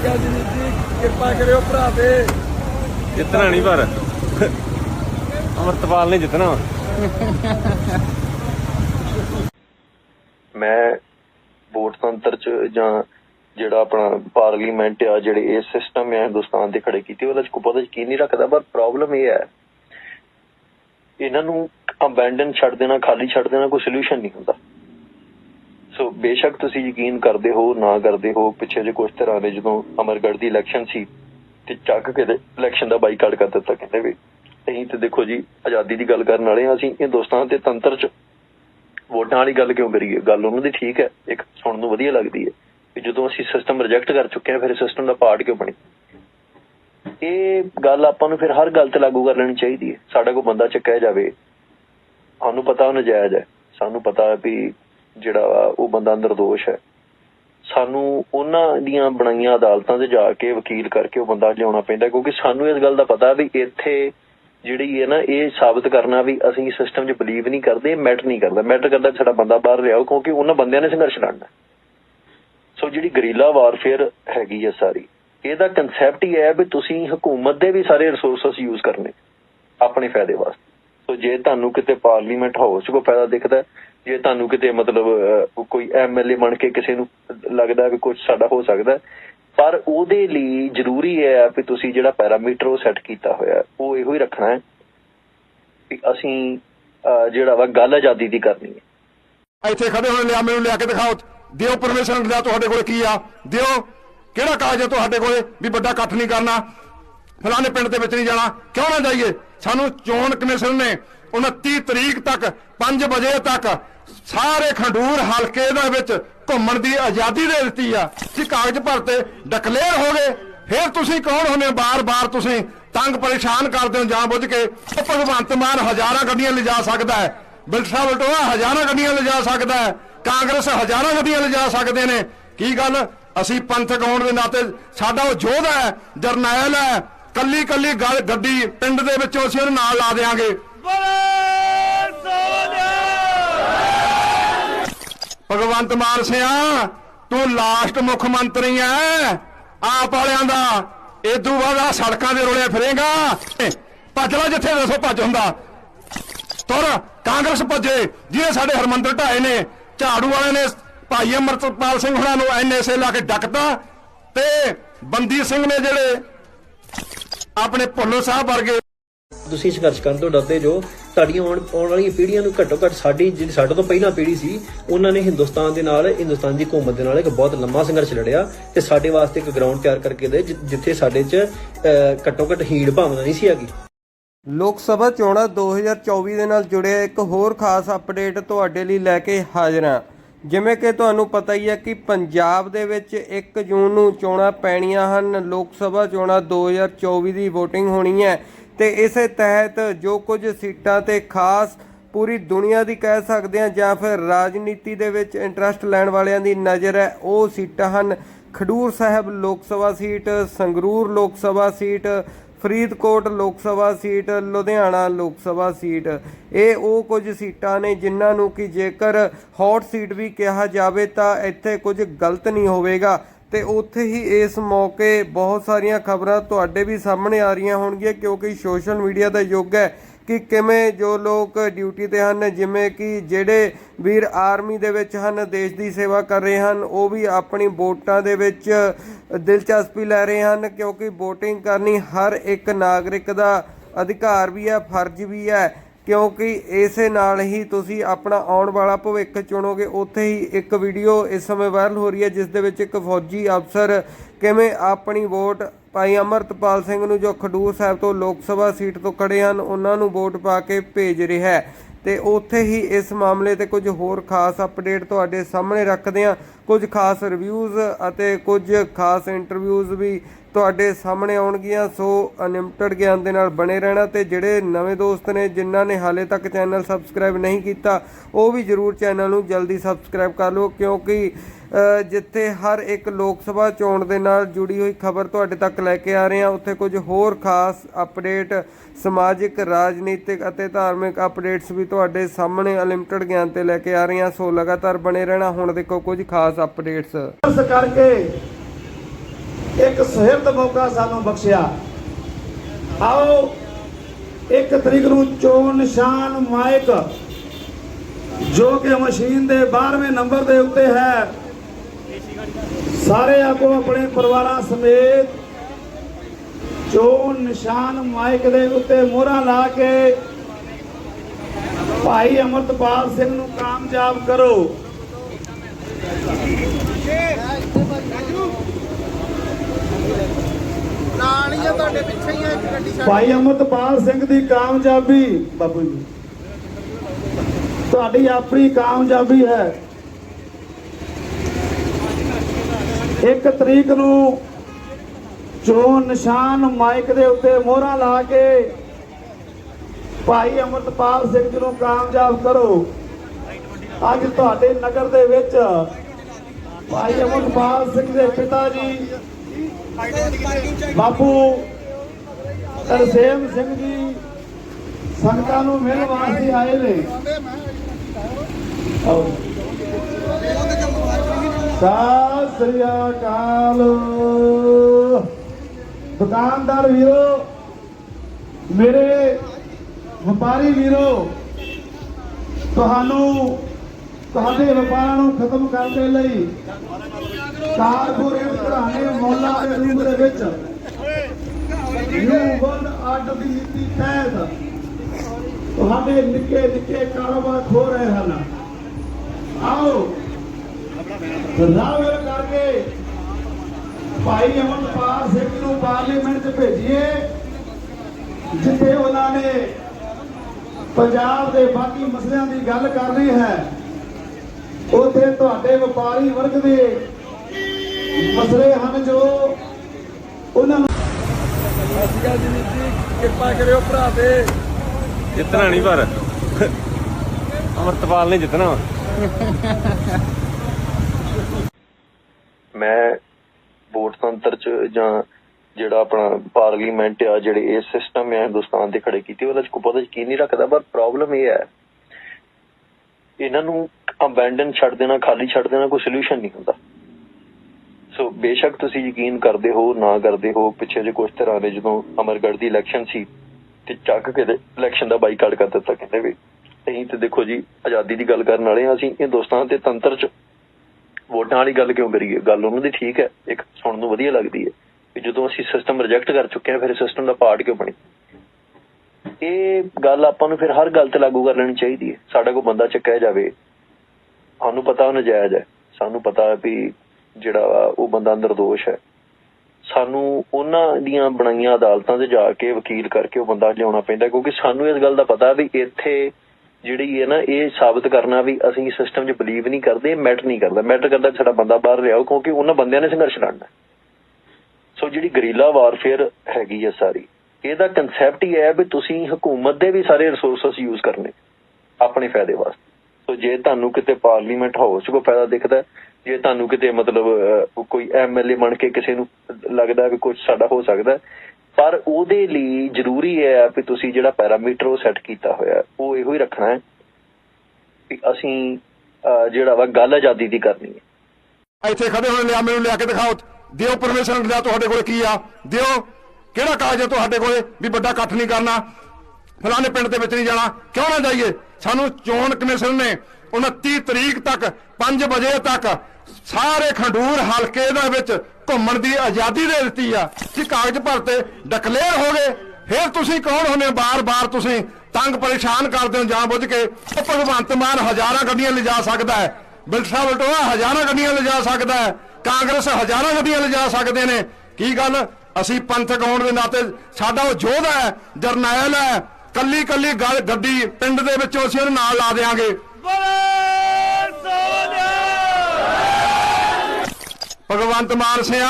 ਅਕਾਲ ਜੀ ਜੀ ਕਿਰਪਾ ਕਰਿਓ ਭਰਾ ਤੇ। ਜਿੱਤਣਾ ਨਹੀਂ ਪਰ। ਅਮਰਤਪਾਲ ਨੇ ਜਿੱਤਣਾ। ਮੈਂ ਵੋਟ ਤੰਤਰ ਚ ਜਾਂ ਜਿਹੜਾ ਆਪਣਾ ਪਾਰਲੀਮੈਂਟ ਆ ਜਿਹੜੇ ਇਹ ਸਿਸਟਮ ਹੈ ਹਿੰਦੁਸਤਾਨ ਦੇ ਖੜੇ ਕੀਤੇ ਉਹਦੇ ਚ ਕੋਈ ਬਹੁਤਾ ਯਕੀਨ ਨਹੀਂ ਰੱਖਦਾ ਪਰ ਪ੍ਰੋਬਲਮ ਇਹ ਹੈ ਇਹਨਾਂ ਨੂੰ ਅਬੈਂਡਨ ਛੱਡ ਦੇਣਾ ਖਾਲੀ ਛੱਡ ਦੇਣਾ ਕੋਈ ਸੋਲੂਸ਼ਨ ਨਹੀਂ ਹੁੰਦਾ। ਸੋ ਬੇਸ਼ੱਕ ਤੁਸੀਂ ਯਕੀਨ ਕਰਦੇ ਹੋ, ਨਾ ਕਰਦੇ ਹੋ, ਪਿੱਛੇ ਜੇ ਕੁਝ ਤਰ੍ਹਾਂ ਦੇ ਜਦੋਂ ਅਮਰਗੜ੍ਹ ਦੀ ਇਲੈਕਸ਼ਨ ਸੀ ਤੇ ਚੱਕ ਕੇ ਇਲੈਕਸ਼ਨ ਦਾ ਬਾਈਕਾਟ ਕਰ ਦਿੱਤਾ ਕਹਿੰਦੇ ਵੀ, ਅਸੀਂ ਤੇ ਦੇਖੋ ਜੀ, ਆਜ਼ਾਦੀ ਦੀ ਗੱਲ ਕਰਨ ਵਾਲੇ ਹਾਂ, ਅਸੀਂ ਹਿੰਦੁਸਤਾਨ ਦੇ ਤੰਤਰ ਚ ਵੋਟਾਂ ਵਾਲੀ ਗੱਲ ਕਿਉਂ ਕਰੀਏ? ਗੱਲ ਉਹਨਾਂ ਦੀ ਠੀਕ ਹੈ, ਇੱਕ ਸੁਣਨ ਨੂੰ ਵਧੀਆ ਲੱਗਦੀ ਹੈ ਕਿ ਜਦੋਂ ਅਸੀਂ ਸਿਸਟਮ ਰਿਜੈਕਟ ਕਰ ਚੁੱਕੇ ਹਾਂ, ਫਿਰ ਸਿਸਟਮ ਦਾ ਪਾਰਟ ਕਿਉਂ ਬਣੇ? ਇਹ ਗੱਲ ਆਪਾਂ ਨੂੰ ਫਿਰ ਹਰ ਗੱਲ ਤੇ ਲਾਗੂ ਕਰ ਲੈਣੀ ਚਾਹੀਦੀ ਹੈ। ਸਾਡਾ ਕੋਈ ਬੰਦਾ ਚੱਕਿਆ ਜਾਵੇ, ਸਾਨੂੰ ਪਤਾ ਉਹ ਨਜਾਇਜ਼ ਹੈ। ਸਾਨੂੰ ਪਤਾ ਵੀ ਜਿਹੜਾ ਵਾ, ਉਹ ਬੰਦਾ ਨਿਰਦੋਸ਼ ਹੈ। ਸਾਨੂੰ ਉਹਨਾਂ ਦੀਆਂ ਬਣਾਈਆਂ ਅਦਾਲਤਾਂ 'ਤੇ ਜਾ ਕੇ ਵਕੀਲ ਕਰਕੇ ਉਹ ਬੰਦਾ ਲਿਆਉਣਾ ਪੈਂਦਾ ਕਿਉਂਕਿ ਸਾਨੂੰ ਇਸ ਗੱਲ ਦਾ ਪਤਾ ਵੀ ਇੱਥੇ ਜਿਹੜੀ ਹੈ ਨਾ, ਇਹ ਸਾਬਤ ਕਰਨਾ ਵੀ ਅਸੀਂ ਸਿਸਟਮ 'ਚ ਬਲੀਵ ਨਹੀਂ ਕਰਦੇ ਮੈਟਰ ਨਹੀਂ ਕਰਦਾ। ਮੈਟਰ ਕਰਦਾ ਸਾਡਾ ਬੰਦਾ ਬਾਹਰ ਲਿਆਓ ਕਿਉਂਕਿ ਉਹਨਾਂ ਬੰਦਿਆਂ ਨੇ ਸੰਘਰਸ਼ ਲੜਨਾ ਸੋ ਜਿਹੜੀ ਗਰੀਲਾ ਵਾਰਫੇਅਰ ਹੈਗੀ ਹੈ ਸਾਰੀ, ਇਹਦਾ ਕਨਸੈਪਟ ਹੀ ਹੈ ਵੀ ਤੁਸੀਂ ਹਕੂਮਤ ਦੇ ਵੀ ਸਾਰੇ ਰਿਸੋਰਸਸ ਯੂਜ਼ ਕਰਨੇ ਆਪਣੇ ਫਾਇਦੇ ਵਾਸਤੇ। ਸੋ ਜੇ ਤੁਹਾਨੂੰ ਕਿਤੇ ਪਾਰਲੀਮੈਂਟ ਹਾਊਸ 'ਚ ਕੋਈ ਫਾਇਦਾ ਦਿਖਦਾ ਜੇ ਤੁਹਾਨੂੰ ਕਿਤੇ ਮਤਲਬ ਕੋਈ ਐਮਐਲਏ ਬਣ ਕੇ ਕਿਸੇ ਨੂੰ ਲੱਗਦਾ ਵੀ ਕੁਝ ਸਾਡਾ ਹੋ ਸਕਦਾ ਪਰ ਉਹਦੇ ਲਈ ਜ਼ਰੂਰੀ ਹੈ ਵੀ ਤੁਸੀਂ ਜਿਹੜਾ ਪੈਰਾਮੀਟਰ ਉਹ ਸੈੱਟ ਕੀਤਾ ਹੋਇਆ ਉਹ ਇਹੋ ਹੀ ਰੱਖਣਾ ਹੈ ਵੀ ਅਸੀਂ ਜਿਹੜਾ ਵਾ ਗੱਲ ਆਜ਼ਾਦੀ ਦੀ ਕਰਨੀ ਹੈ। ਇੱਥੇ ਖੜੇ ਹੋਏ ਲਿਆ ਮੈਨੂੰ ਲਿਆ ਕੇ ਦਿਖਾਓ। ਦਿਓ ਪਰਮਿਸ਼ਨ ਲਿਆ ਤੁਹਾਡੇ ਕੋਲ ਕੀ ਆ? ਦਿਓ, ਕਿਹੜਾ ਕਾਗਜ਼ ਹੈ ਤੁਹਾਡੇ ਕੋਲੇ ਵੀ ਵੱਡਾ ਇਕੱਠ ਨਹੀਂ ਕਰਨਾ? ਫਲਾਣੇ ਪਿੰਡ ਦੇ ਵਿੱਚ ਨਹੀਂ ਜਾਣਾ। ਕਿਉਂ ਨਾ ਜਾਈਏ? ਸਾਨੂੰ ਚੋਣ ਕਮਿਸ਼ਨ ਨੇ 29 ਤਰੀਕ ਤੱਕ 5 ਵਜੇ ਤੱਕ ਸਾਰੇ ਖੰਡੂਰ ਹਲਕੇ ਦੇ ਵਿੱਚ ਘੁੰਮਣ ਦੀ ਆਜ਼ਾਦੀ ਦੇ ਦਿੱਤੀ ਆ। ਕਿ ਕਾਗਜ਼ ਭਰਤੇ ਡਿਕਲੇਅਰ ਹੋ ਗਏ। ਫਿਰ ਤੁਸੀਂ ਕੌਣ ਹੁੰਦੇ ਹੋ? ਬਾਰ-ਬਾਰ ਤੁਸੀਂ ਤੰਗ ਪਰੇਸ਼ਾਨ ਕਰਦੇ ਹੋ ਜਾਂ ਬੁੱਝ ਕੇ। ਉਹ ਭਗਵੰਤ ਮਾਨ ਹਜ਼ਾਰਾਂ ਗੱਡੀਆਂ ਲਿਜਾ ਸਕਦਾ ਹੈ। ਬਿਲਸਾ ਬਲਟੋਆ ਹਜ਼ਾਰਾਂ ਗੱਡੀਆਂ ਲਿਜਾ ਸਕਦਾ ਹੈ। ਕਾਂਗਰਸ ਹਜ਼ਾਰਾਂ ਗੱਡੀਆਂ ਲਿਜਾ ਸਕਦੇ ਨੇ। ਕੀ ਗੱਲ? ਅਸੀਂ ਪੰਥਕ ਹੋਣ ਦੇ ਨਾਤੇ ਸਾਡਾ ਉਹ ਯੋਧਾ ਹੈ, ਜਰਨੈਲ ਹੈ। ਕੱਲੀ ਕੱਲੀ ਗੱਲ ਗੱਡੀ ਪਿੰਡ ਦੇ ਵਿੱਚੋਂ ਅਸੀਂ ਉਹਨੂੰ ਨਾਲ ਲਾ ਦੇਾਂਗੇ ਭਗਵੰਤ ਮਾਨ ਸਿਆ, ਤੂੰ ਲਾਸਟ ਮੁੱਖ ਮੰਤਰੀ ਐ। ਆਪ ਵਾਲਿਆਂ ਦਾ ਇਦੋਂ ਬਾਅਦ ਆ ਸੜਕਾਂ ਦੇ ਰੋਲੇ ਫਿਰੇਗਾ। ਭੱਜ ਲੈ ਜਿੱਥੇ ਦੱਸੋ ਭੱਜ ਹੁੰਦਾ। ਤੁਰ, ਕਾਂਗਰਸ ਭੱਜੇ ਜਿਹਨੇ ਸਾਡੇ ਹਰਮੰਦਰ ਢਾਏ ਨੇ। ਝਾੜੂ ਵਾਲੇ ਨੇ ਭਾਈ ਅਮਰਤਪਾਲ ਸਿੰਘ ਹੁਣਾਂ ਨੂੰ ਐਨਐਸਏ ਲਾ ਕੇ ਡੱਕਤਾ। ਤੇ ਬੰਦੀ ਸਿੰਘ ਨੇ ਜਿਹੜੇ ਆਪਣੇ ਭੁੱਲੋ ਸਾਹਿਬ ਵਰਗੇ ਤੁਸੀਂ ਸੰਘਰਸ਼ ਕਰਨ ਤੋਂ ਡਰਦੇ ਜੋ, ਤੁਹਾਡੀਆਂ ਆਉਣ ਆਉਣ ਵਾਲੀਆਂ ਪੀੜ੍ਹੀਆਂ ਨੂੰ ਘੱਟੋ ਘੱਟ ਸਾਡੀ ਜਿਹੜੀ ਸਾਡੇ ਤੋਂ ਪਹਿਲਾਂ ਪੀੜ੍ਹੀ ਸੀ, ਉਹਨਾਂ ਨੇ ਹਿੰਦੁਸਤਾਨ ਦੇ ਨਾਲ, ਹਿੰਦੁਸਤਾਨ ਦੀ ਹਕੂਮਤ ਦੇ ਨਾਲ ਇੱਕ ਬਹੁਤ ਲੰਮਾ ਸੰਘਰਸ਼ ਲੜਿਆ ਤੇ ਸਾਡੇ ਵਾਸਤੇ ਇੱਕ ਗਰਾਊਂਡ ਤਿਆਰ ਕਰਕੇ ਦੇ, ਜਿ- ਜਿੱਥੇ ਸਾਡੇ 'ਚ ਘੱਟੋ ਘੱਟ ਹੀੜ ਭਾਵਨਾ ਨਹੀਂ ਸੀ ਹੈਗੀ। ਲੋਕ ਸਭਾ ਚੋਣਾਂ 2024 ਦੇ ਨਾਲ ਜੁੜਿਆ ਇੱਕ ਹੋਰ ਖਾਸ ਅਪਡੇਟ ਤੁਹਾਡੇ ਲਈ ਲੈ ਕੇ ਹਾਜ਼ਰ ਹਾਂ। ਜਿਵੇਂ ਕਿ ਤੁਹਾਨੂੰ ਪਤਾ ਹੀ ਹੈ ਕਿ ਪੰਜਾਬ ਦੇ ਵਿੱਚ 1 ਜੂਨ ਨੂੰ ਚੋਣਾਂ ਪੈਣੀਆਂ ਹਨ। ਲੋਕ ਸਭਾ ਚੋਣਾਂ 2024 ਦੀ VOTING ਹੋਣੀ ਹੈ। ਤੇ ਇਸੇ ਤਹਿਤ ਜੋ ਕੁਝ ਸੀਟਾਂ ਤੇ ਖਾਸ ਪੂਰੀ ਦੁਨੀਆ ਦੀ ਕਹਿ ਸਕਦੇ ਹਾਂ ਜਾਂ ਫਿਰ ਰਾਜਨੀਤੀ ਦੇ ਵਿੱਚ ਇੰਟਰਸਟ ਲੈਣ ਵਾਲਿਆਂ ਦੀ ਨਜ਼ਰ ਹੈ, ਉਹ ਸੀਟਾਂ ਹਨ ਖਡੂਰ ਸਾਹਿਬ ਲੋਕ ਸਭਾ ਸੀਟ, ਸੰਗਰੂਰ ਲੋਕ ਸਭਾ ਸੀਟ, ਫਰੀਦਕੋਟ ਲੋਕ ਸਭਾ ਸੀਟ, ਲੁਧਿਆਣਾ ਲੋਕ ਸਭਾ ਸੀਟ। ਇਹ ਉਹ ਕੁਝ ਸੀਟਾਂ ਨੇ ਜਿਨ੍ਹਾਂ ਨੂੰ ਕਿ ਜੇਕਰ ਹੌਟ ਸੀਟ ਵੀ ਕਿਹਾ ਜਾਵੇ ਤਾਂ ਇੱਥੇ ਕੁਝ ਗਲਤ ਨਹੀਂ ਹੋਵੇਗਾ। ਤੇ ਉੱਥੇ ਹੀ ਇਸ ਮੌਕੇ ਬਹੁਤ ਸਾਰੀਆਂ ਖਬਰਾਂ ਤੁਹਾਡੇ ਵੀ ਸਾਹਮਣੇ ਆ ਰਹੀਆਂ ਹੋਣਗੀਆਂ, ਕਿਉਂਕਿ ਸੋਸ਼ਲ ਮੀਡੀਆ ਦਾ ਯੁੱਗ ਹੈ ਕਿ ਕਿਵੇਂ ਜੋ ਲੋਕ ਡਿਊਟੀ ਤੇ ਹਨ, ਜਿਵੇਂ ਕਿ ਜਿਹੜੇ ਵੀਰ ਆਰਮੀ ਦੇ ਵਿੱਚ ਹਨ, ਦੇਸ਼ ਦੀ ਸੇਵਾ ਕਰ ਰਹੇ ਹਨ, ਉਹ ਵੀ ਆਪਣੀ ਵੋਟਾਂ ਦੇ ਵਿੱਚ ਦਿਲਚਸਪੀ ਲੈ ਰਹੇ ਹਨ, ਕਿਉਂਕਿ VOTING ਕਰਨੀ ਹਰ ਇੱਕ ਨਾਗਰਿਕ ਦਾ ਅਧਿਕਾਰ ਵੀ ਹੈ, ਫਰਜ਼ ਵੀ ਹੈ। ਕਿਉਂਕਿ ਇਸੇ ਨਾਲ ਹੀ ਤੁਸੀਂ ਆਪਣਾ ਆਉਣ ਵਾਲਾ ਭਵਿੱਖ ਚੁਣੋਗੇ। ਉੱਥੇ ਹੀ ਇੱਕ ਵੀਡੀਓ ਇਸ ਸਮੇਂ ਵਾਇਰਲ ਹੋ ਰਹੀ ਹੈ, ਜਿਸ ਦੇ ਵਿੱਚ ਇੱਕ ਫੌਜੀ ਅਫਸਰ ਕਿਵੇਂ ਆਪਣੀ ਵੋਟ ਭਾਈ ਅਮਰਤਪਾਲ ਸਿੰਘ ਨੂੰ ਜੋ ਖਡੂਰ ਸਾਹਿਬ ਤੋਂ ਲੋਕ ਸਭਾ ਸੀਟ ਤੋਂ ਖੜੇ ਹਨ, ਉਹਨਾਂ ਨੂੰ ਵੋਟ ਪਾ ਕੇ ਭੇਜ ਰਿਹਾ ਹੈ। ਤੇ ਉੱਥੇ ਹੀ ਇਸ ਮਾਮਲੇ ਤੇ ਕੁਝ ਹੋਰ ਖਾਸ ਅਪਡੇਟ ਤੁਹਾਡੇ ਸਾਹਮਣੇ ਰੱਖਦੇ ਹਾਂ। ਕੁਝ ਖਾਸ ਰਿਵਿਊਜ਼ ਅਤੇ ਕੁਝ ਖਾਸ ਇੰਟਰਵਿਊਜ਼ ਵੀ ਤੁਹਾਡੇ ਸਾਹਮਣੇ ਆਉਣਗੀਆਂ। ਸੋ ਅਨਲਿਮਟਿਡ ਗਿਆਨ ਦੇ ਨਾਲ ਬਣੇ ਰਹਿਣਾ ਤੇ ਜਿਹੜੇ ਨਵੇਂ ਦੋਸਤ ਨੇ, ਜਿਨ੍ਹਾਂ ਨੇ ਹਾਲੇ ਤੱਕ ਚੈਨਲ ਸਬਸਕ੍ਰਾਈਬ ਨਹੀਂ ਕੀਤਾ, ਉਹ ਵੀ ਜਰੂਰ ਚੈਨਲ ਨੂੰ ਜਲਦੀ ਸਬਸਕ੍ਰਾਈਬ ਕਰ ਲਓ, ਕਿਉਂਕਿ ਜਿੱਥੇ ਹਰ ਇੱਕ ਲੋਕ ਸਭਾ ਚੋਣ ਦੇ ਨਾਲ ਜੁੜੀ ਹੋਈ ਖਬਰ ਤੁਹਾਡੇ ਤੱਕ ਲੈ ਕੇ ਆ ਰਹੇ ਹਾਂ। ਉੱਥੇ ਕੁਝ ਹੋਰ ਖਾਸ ਅਪਡੇਟ, ਸਮਾਜਿਕ, ਰਾਜਨੀਤਿਕ ਅਤੇ ਧਾਰਮਿਕ ਅਪਡੇਟਸ ਵੀ ਤੁਹਾਡੇ ਸਾਹਮਣੇ ਅਨਲਿਮਟਿਡ ਗਿਆਨ ਤੇ ਲੈ ਕੇ ਆ ਰਹੇ ਹਾਂ ਸੋ ਲਗਾਤਾਰ ਬਣੇ ਰਹਿਣਾ। ਹੁਣ ਦੇਖੋ ਕੁਝ ਖਾਸ ਅਪਡੇਟਸ ਸੰਘਰਸ਼ ਕਰਕੇ ਇੱਕ ਸੁਹਿਰਦ ਮੌਕਾ ਸਾਨੂੰ ਬਖਸ਼ਿਆ। ਆਓ, ਇੱਕ ਤਰੀਕ ਨੂੰ ਚੋਣ ਨਿਸ਼ਾਨ ਮਾਇਕ, ਜੋ ਕਿ ਮਸ਼ੀਨ ਦੇ 12ਵੇਂ ਨੰਬਰ ਦੇ ਉੱਤੇ ਹੈ। ਸਾਰੇ ਆਪੋ ਆਪਣੇ ਪਰਿਵਾਰਾਂ ਸਮੇਤ ਚੋਣ ਨਿਸ਼ਾਨ ਮਾਇਕ ਦੇ ਉੱਤੇ ਮੋਹਰਾਂ ਲਾ ਕੇ ਭਾਈ ਅਮਰਤਪਾਲ ਸਿੰਘ ਨੂੰ ਕਾਮਯਾਬ ਕਰੋ। ਨਾਲ ਹੀ ਆ ਤੁਹਾਡੇ ਪਿੱਛੇ ਹੀ ਆ ਇੱਕ ਗੱਡੀ ਸਾਡੀ ਭਾਈ ਅਮਰਤਪਾਲ ਸਿੰਘ ਦੀ ਕਾਮਯਾਬੀ ਬਾਬੂ ਜੀ। ਤੁਹਾਡੀ ਆਪਣੀ ਕਾਮਯਾਬੀ ਹੈ। ਇੱਕ ਤਰੀਕ ਨੂੰ ਚੋਣ ਨਿਸ਼ਾਨ ਮਾਈਕ ਦੇ ਉੱਤੇ ਮੋਹਰਾਂ ਲਾ ਕੇ ਭਾਈ ਅਮਰਤਪਾਲ ਸਿੰਘ ਜੀ ਨੂੰ ਕਾਮਯਾਬ ਕਰੋ। ਅੱਜ ਤੁਹਾਡੇ ਨਗਰ ਦੇ ਵਿੱਚ ਭਾਈ ਅਮਰਤਪਾਲ ਸਿੰਘ ਦੇ ਪਿਤਾ ਜੀ, ਬਾਪੂ ਤਰਸੇਮ ਸਿੰਘ ਜੀ ਸੰਗਤਾਂ ਨੂੰ ਮਿਲਣ ਵਾਸਤੇ ਆਏ ਨੇ। ਸਤਿ ਸ੍ਰੀ ਅਕਾਲ। ਦੁਕਾਨਦਾਰ ਵੀਰੋ, ਮੇਰੇ ਵਪਾਰੀ ਵੀਰੋ, ਤੁਹਾਨੂੰ ਤੁਹਾਡੇ ਵਪਾਰਾਂ ਨੂੰ ਖਤਮ ਕਰਨ ਦੇ ਲਈ ਕਾਰਪੋਰੇਟ ਘਰਾਣੇ ਮੌਲਾ ਦੇ ਰੂਪ ਦੇ ਵਿੱਚ ਨਿਊ ਵਰਲਡ ਆਰਡਰ ਦੀ ਨੀਤੀ ਤਹਿਤ ਤੁਹਾਡੇ ਨਿੱਕੇ ਨਿੱਕੇ ਕਾਰੋਬਾਰ ਖੋ ਰਹੇ ਹਨ। ਆਓ ਰਾਵਲ ਕਰਕੇ ਭਾਈ ਅਮਰਪਾਲ ਸਿੰਘ ਨੂੰ ਪਾਰਲੀਮੈਂਟ 'ਚ ਭੇਜੀਏ, ਜਿੱਥੇ ਉਹਨਾਂ ਨੇ ਪੰਜਾਬ ਦੇ ਬਾਕੀ ਮਸਲਿਆਂ ਦੀ ਗੱਲ ਕਰਨੀ ਹੈ। ਉਥੇ ਤੁਹਾਡੇ ਵਪਾਰੀ ਵਰਗ ਦੇ ਮਸਲੇ ਹਨ ਜੋ ਉਹਨਾਂ ਨੂੰ ਜੀ ਜੀ ਕਿਰਪਾ ਕਰਿਓ ਭਰਾ ਦੇ ਜਿੱਤਣਾ ਨਹੀਂ ਪਰ। ਅਮਰਤਪਾਲ ਨੇ ਜਿੱਤਣਾ ਮੈਂ ਵੋਟ ਤੰਤਰ ਚ ਜਾਂ ਜਿਹੜਾ ਆਪਣਾ ਪਾਰਲੀਮੈਂਟ ਆ, ਜਿਹੜੇ ਇਹ ਸਿਸਟਮ ਹੈ ਹਿੰਦੁਸਤਾਨ ਦੇ ਖੜੇ ਕੀਤੀ, ਉਹਦੇ ਚ ਕੋਈ ਪਤਾ ਯਕੀਨ ਨਹੀਂ ਰੱਖਦਾ, ਪਰ ਪ੍ਰੋਬਲਮ ਇਹ ਹੈ, ਇਹਨਾਂ ਨੂੰ ਅਬੈਂਡਨ ਛੱਡ ਦੇਣਾ, ਖਾਲੀ ਛੱਡ ਦੇਣਾ ਕੋਈ ਸੋਲੂਸ਼ਨ ਨਹੀਂ ਹੁੰਦਾ। ਸੋ ਬੇਸ਼ੱਕ ਤੁਸੀਂ ਯਕੀਨ ਕਰਦੇ ਹੋ, ਨਾ ਕਰਦੇ ਹੋ, ਪਿੱਛੇ ਜੇ ਕੁਝ ਤਰ੍ਹਾਂ ਦੇ ਜਦੋਂ ਅਮਰਗੜ੍ਹ ਦੀ ਇਲੈਕਸ਼ਨ ਸੀ, ਤੇ ਚੱਕ ਕੇ ਇਲੈਕਸ਼ਨ ਦਾ ਬਾਈਕਾਟ ਕਰ ਦਿੱਤਾ ਕਹਿੰਦੇ ਵੀ, ਅਸੀਂ ਤੇ ਦੇਖੋ ਜੀ, ਆਜ਼ਾਦੀ ਦੀ ਗੱਲ ਕਰਨ ਵਾਲੇ ਆ ਅਸੀਂ ਹਿੰਦੁਸਤਾਨ ਦੇ ਤੰਤਰ ਚ ਵੋਟਾਂ ਵਾਲੀ ਗੱਲ ਕਿਉਂ ਕਰੀਏ? ਗੱਲ ਉਹਨਾਂ ਦੀ ਠੀਕ ਹੈ, ਇੱਕ ਸੁਣਨ ਨੂੰ ਵਧੀਆ ਲੱਗਦੀ ਹੈ। ਕਿ ਜਦੋਂ ਅਸੀਂ ਸਿਸਟਮ ਰਿਜੈਕਟ ਕਰ ਚੁੱਕੇ ਹਾਂ, ਫਿਰ ਸਿਸਟਮ ਦਾ ਪਾਰਟ ਕਿਉਂ ਬਣੇ? ਇਹ ਗੱਲ ਆਪਾਂ ਨੂੰ ਫਿਰ ਹਰ ਗੱਲ ਤੇ ਲਾਗੂ ਕਰ ਲੈਣੀ ਚਾਹੀਦੀ ਹੈ। ਸਾਡਾ ਕੋਲ ਬੰਦਾ ਚੱਕਿਆ ਜਾਵੇ, ਸਾਨੂੰ ਪਤਾ ਉਹ ਨਜਾਇਜ਼ ਹੈ। ਸਾਨੂੰ ਪਤਾ ਵੀ ਜਿਹੜਾ ਵਾ ਉਹ ਬੰਦਾ ਨਿਰਦੋਸ਼ ਹੈ। ਸਾਨੂੰ ਉਹਨਾਂ ਦੀਆਂ ਬਣਾਈਆਂ ਅਦਾਲਤਾਂ 'ਤੇ ਜਾ ਕੇ ਵਕੀਲ ਕਰਕੇ ਉਹ ਬੰਦਾ ਲਿਆਉਣਾ ਪੈਂਦਾ ਕਿਉਂਕਿ ਸਾਨੂੰ ਇਸ ਗੱਲ ਦਾ ਪਤਾ ਵੀ ਇੱਥੇ ਜਿਹੜੀ ਹੈ ਨਾ, ਇਹ ਸਾਬਤ ਕਰਨਾ ਵੀ ਅਸੀਂ ਸਿਸਟਮ 'ਚ ਬਲੀਵ ਨਹੀਂ ਕਰਦੇ ਮੈਟਰ ਨਹੀਂ ਕਰਦਾ। ਮੈਟਰ ਕਰਦਾ ਸਾਡਾ ਬੰਦਾ ਬਾਹਰ ਲਿਆਓ ਕਿਉਂਕਿ ਉਹਨਾਂ ਬੰਦਿਆਂ ਨੇ ਸੰਘਰਸ਼ ਲੜਨਾ ਸੋ ਜਿਹੜੀ ਗਰੀਲਾ ਵਾਰਫੇਅਰ ਹੈਗੀ ਹੈ ਸਾਰੀ, ਇਹਦਾ ਕਨਸੈਪਟ ਹੀ ਹੈ ਵੀ ਤੁਸੀਂ ਹਕੂਮਤ ਦੇ ਵੀ ਸਾਰੇ ਰਿਸੋਰਸਸ ਯੂਜ਼ ਕਰਨੇ, ਆਪਣੇ ਫਾਇਦੇ ਵਾਸਤੇ। ਸੋ ਜੇ ਤੁਹਾਨੂੰ ਕਿਤੇ ਪਾਰਲੀਮੈਂਟ ਹਾਊਸ 'ਚ ਕੋਈ ਫਾਇਦਾ ਦਿਖਦਾ, ਜੇ ਤੁਹਾਨੂੰ ਕਿਤੇ ਮਤਲਬ ਕੋਈ ਐਮਐਲਏ ਬਣ ਕੇ ਕਿਸੇ ਨੂੰ ਲੱਗਦਾ ਵੀ ਕੁਝ ਸਾਡਾ ਹੋ ਸਕਦਾ, ਪਰ ਉਹਦੇ ਲਈ ਜ਼ਰੂਰੀ ਹੈ ਵੀ ਤੁਸੀਂ ਜਿਹੜਾ ਪੈਰਾਮੀਟਰ ਉਹ ਸੈੱਟ ਕੀਤਾ ਹੋਇਆ ਉਹ ਇਹੋ ਹੀ ਰੱਖਣਾ ਹੈ ਵੀ ਅਸੀਂ ਜਿਹੜਾ ਵਾ ਗੱਲ ਆਜ਼ਾਦੀ ਦੀ ਕਰਨੀ ਹੈ। ਇੱਥੇ ਖੜੇ ਹੋਏ ਲਿਆ ਮੈਨੂੰ ਲਿਆ ਕੇ ਦਿਖਾਓ। ਦਿਓ ਪਰਮਿਸ਼ਨ ਲਿਆ ਤੁਹਾਡੇ ਕੋਲ ਕੀ ਆ? ਦਿਓ। ਕਿਹੜਾ ਕਾਗਜ਼ ਹੈ ਤੁਹਾਡੇ ਕੋਲੇ? ਵੀ ਵੱਡਾ ਇਕੱਠ ਨਹੀਂ ਕਰਨਾ। ਫਲਾਣੇ ਪਿੰਡ ਦੇ ਵਿੱਚ ਨਹੀਂ ਜਾਣਾ। ਕਿਉਂ ਨਾ ਜਾਈਏ? ਸਾਨੂੰ ਚੋਣ ਕਮਿਸ਼ਨ ਨੇ 29 ਤਰੀਕ ਤੱਕ 5 ਵਜੇ ਤੱਕ ਸਾਰੇ ਖੰਡੂਰ ਹਲਕੇ ਦੇ ਵਿੱਚ ਘੁੰਮਣ ਦੀ ਆਜ਼ਾਦੀ ਦੇ ਦਿੱਤੀ ਆ। ਕਿ ਕਾਗਜ਼ ਭਰਤੇ ਡਿਕਲੇਅਰ ਹੋ ਗਏ। ਫਿਰ ਤੁਸੀਂ ਕੌਣ ਹੁੰਦੇ ਹੋ? ਬਾਰ-ਬਾਰ ਤੁਸੀਂ ਤੰਗ ਪਰੇਸ਼ਾਨ ਕਰਦੇ ਹੋ ਜਾਣਬੁੱਝ ਕੇ। ਉਹ ਭਗਵੰਤ ਮਾਨ ਹਜ਼ਾਰਾਂ ਗੱਡੀਆਂ ਲਿਜਾ ਸਕਦਾ ਹੈ। ਬਿਲਸਾ ਬਲਟੋਆ ਹਜ਼ਾਰਾਂ ਗੱਡੀਆਂ ਲਿਜਾ ਸਕਦਾ ਹੈ। ਕਾਂਗਰਸ ਹਜ਼ਾਰਾਂ ਗੱਡੀਆਂ ਲਿਜਾ ਸਕਦੇ ਨੇ। ਕੀ ਗੱਲ? ਅਸੀਂ ਪੰਥਕ ਹੋਣ ਦੇ ਨਾਤੇ ਸਾਡਾ ਉਹ ਯੋਧਾ ਹੈ, ਜਰਨੈਲ ਹੈ। ਕੱਲੀ ਕੱਲੀ ਗੱਲ ਗੱਡੀ ਪਿੰਡ ਦੇ ਵਿੱਚੋਂ ਅਸੀਂ ਉਹਨੂੰ ਨਾਲ ਲਾ ਦੇਾਂਗੇ ਭਗਵੰਤ ਮਾਨ ਸਿਆ,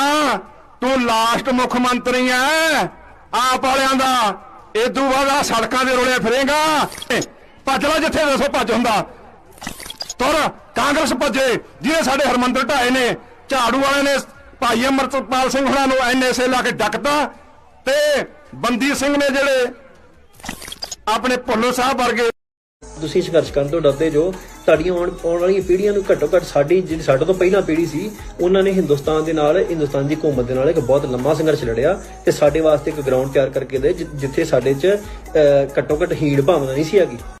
ਤੂੰ ਲਾਸਟ ਮੁੱਖ ਮੰਤਰੀ ਐ। ਆਪ ਵਾਲਿਆਂ ਦਾ। ਇਦੋਂ ਬਾਅਦ ਆ ਸੜਕਾਂ ਦੇ ਰੋਲੇ ਫਿਰੇਗਾ। ਭੱਜ ਲੈ ਜਿੱਥੇ ਦੱਸੋ ਭੱਜ ਹੁੰਦਾ। ਤੁਰ, ਕਾਂਗਰਸ ਭੱਜੇ ਜਿਹਨੇ ਸਾਡੇ ਹਰਮੰਦਰ ਢਾਏ ਨੇ, ਝਾੜੂ ਵਾਲੇ ਨੇ ਭਾਈ ਅਮਰਤਪਾਲ ਸਿੰਘ ਹੁਣਾਂ ਨੂੰ ਐਨਐਸਏ ਲਾ ਕੇ ਡੱਕਤਾ ਤੇ ਬੰਦੀ ਸਿੰਘ ਨੇ ਜਿਹੜੇ ਆਪਣੇ ਭੁੱਲੋ ਸਾਹਿਬ ਵਰਗੇ ਤੁਸੀਂ ਸੰਘਰਸ਼ ਕਰਨ ਤੋਂ ਡਰਦੇ ਜੋ, ਤੁਹਾਡੀਆਂ ਆਉਣ ਆਉਣ ਵਾਲੀਆਂ ਪੀੜ੍ਹੀਆਂ ਨੂੰ ਘੱਟੋ ਘੱਟ ਸਾਡੀ ਜਿਹੜੀ ਸਾਡੇ ਤੋਂ ਪਹਿਲਾਂ ਪੀੜ੍ਹੀ ਸੀ, ਉਹਨਾਂ ਨੇ ਹਿੰਦੁਸਤਾਨ ਦੇ ਨਾਲ, ਹਿੰਦੁਸਤਾਨ ਦੀ ਹਕੂਮਤ ਦੇ ਨਾਲ ਇੱਕ ਬਹੁਤ ਲੰਮਾ ਸੰਘਰਸ਼ ਲੜਿਆ ਤੇ ਸਾਡੇ ਵਾਸਤੇ ਇੱਕ ਗਰਾਊਂਡ ਤਿਆਰ ਕਰਕੇ ਦੇ ਜਿੱਥੇ ਸਾਡੇ 'ਚ ਘੱਟੋ ਘੱਟ ਹੀੜ ਭਾਵਨਾ ਨਹੀਂ ਸੀ ਹੈਗੀ।